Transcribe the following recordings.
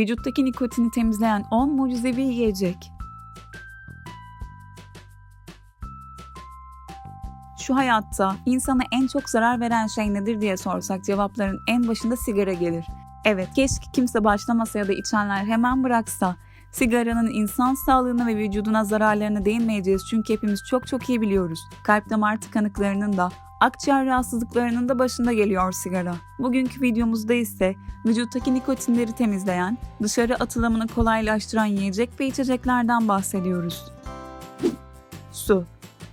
Vücuttaki nikotini temizleyen 10 mucizevi yiyecek. Şu hayatta insana en çok zarar veren şey nedir diye sorsak cevapların en başında sigara gelir. Evet keşke kimse başlamasa ya da içenler hemen bıraksa. Sigaranın insan sağlığına ve vücuduna zararlarına değinmeyeceğiz çünkü hepimiz çok çok iyi biliyoruz. Kalp damar tıkanıklarının da akciğer rahatsızlıklarının da başında geliyor sigara. Bugünkü videomuzda ise vücuttaki nikotinleri temizleyen, dışarı atılımını kolaylaştıran yiyecek ve içeceklerden bahsediyoruz. Su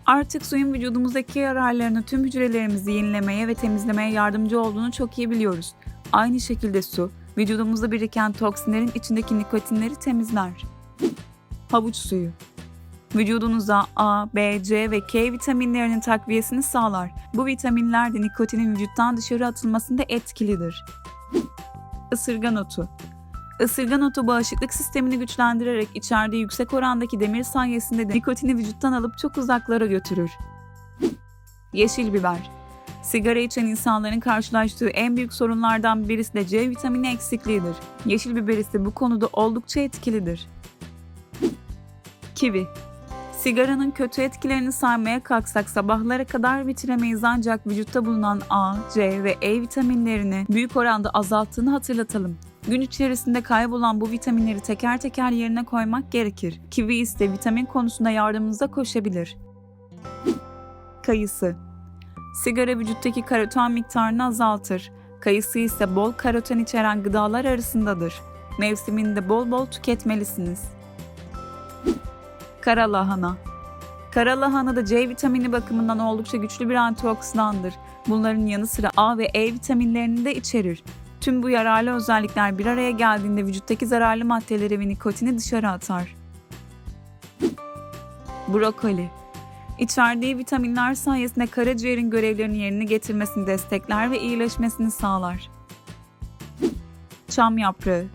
Artık suyun vücudumuzdaki yararlarını tüm hücrelerimizi yenilemeye ve temizlemeye yardımcı olduğunu çok iyi biliyoruz. Aynı şekilde su, vücudumuzda biriken toksinlerin içindeki nikotinleri temizler. Havuç suyu Vücudunuza A, B, C ve K vitaminlerinin takviyesini sağlar. Bu vitaminler de nikotinin vücuttan dışarı atılmasında etkilidir. Isırgan otu Isırgan otu bağışıklık sistemini güçlendirerek içerdiği yüksek orandaki demir sayesinde de nikotini vücuttan alıp çok uzaklara götürür. Yeşil biber Sigara içen insanların karşılaştığı en büyük sorunlardan birisi de C vitamini eksikliğidir. Yeşil biber ise bu konuda oldukça etkilidir. Kivi Sigaranın kötü etkilerini saymaya kalksak sabahlara kadar bitiremeyiz ancak vücutta bulunan A, C ve E vitaminlerini büyük oranda azalttığını hatırlatalım. Gün içerisinde kaybolan bu vitaminleri teker teker yerine koymak gerekir. Kivi ise vitamin konusunda yardımınıza koşabilir. Kayısı Sigara vücuttaki karoten miktarını azaltır. Kayısı ise bol karoten içeren gıdalar arasındadır. Mevsiminde bol bol tüketmelisiniz. Kara lahana Kara lahana da C vitamini bakımından oldukça güçlü bir antioksidandır. Bunların yanı sıra A ve E vitaminlerini de içerir. Tüm bu yararlı özellikler bir araya geldiğinde vücuttaki zararlı maddeleri ve nikotini dışarı atar. Brokoli İçerdiği vitaminler sayesinde karaciğerin görevlerini yerine getirmesini destekler ve iyileşmesini sağlar. Çam yaprağı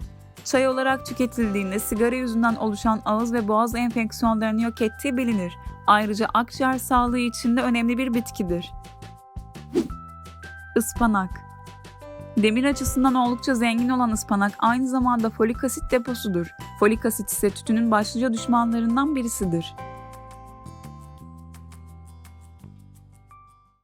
Çay olarak tüketildiğinde sigara yüzünden oluşan ağız ve boğaz enfeksiyonlarını yok ettiği bilinir. Ayrıca akciğer sağlığı için de önemli bir bitkidir. Ispanak Demir açısından oldukça zengin olan ıspanak aynı zamanda folik asit deposudur. Folik asit ise tütünün başlıca düşmanlarından birisidir.